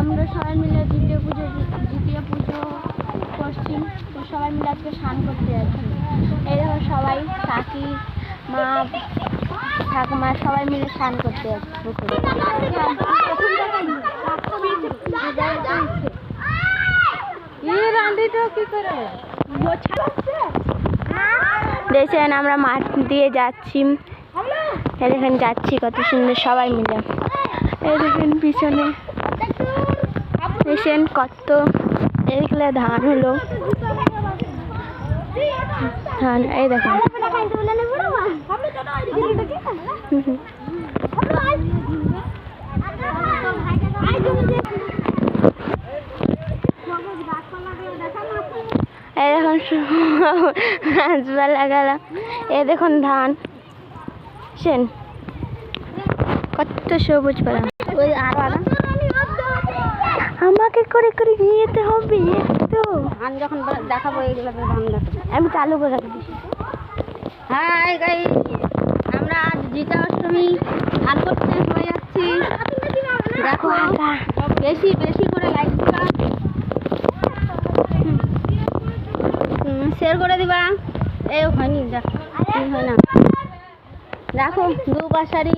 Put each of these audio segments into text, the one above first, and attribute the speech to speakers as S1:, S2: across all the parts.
S1: আমরা সবাই মিলে দ্বিতীয় পুজো দ্বিতীয় পুজো করছি। তো সবাই মিলে আজকে স্নান করতে যাচ্ছি। দেখো সবাই, কাকি, মা, ঠাকুমা, সবাই মিলে স্নান করতে যাচ্ছে। দেখছেন, আমরা মাঠ দিয়ে যাচ্ছি। এই দেখেন, যাচ্ছি কত সুন্দর সবাই মিলে। এই দেখেন, পিছনে দেখছেন কত এইগুলো ধান হলো। ধান, এই দেখেন। এই দেখুন গাছপালা গেলা। এই দেখুন ধান। সেন কত সবুজ পালা। ওই আর আমাকে করে করে নিয়ে যেতে হবে তো।
S2: আমি যখন দেখাবো এইগুলো ধান দেখাবো।
S1: আমি চালু করে রাখবি
S2: হাই গাই আমরা আজ জিতা অষ্টমী ধান করতে হয়ে যাচ্ছি। দেখো বেশি বেশি করে লাইক দিবা। শেয়ার করে দিবা। এ হয়নি দেখ হয় না। দেখো দু পাশারি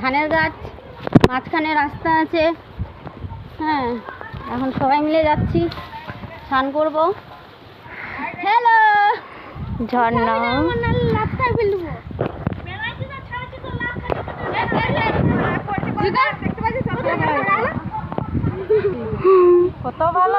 S2: ধানের গাছ মাঝখানে রাস্তা আছে। হ্যাঁ। এখন সবাই মিলে যাচ্ছি। স্নান করব। হ্যালো
S1: ঝর্ণা।
S2: কত ভালো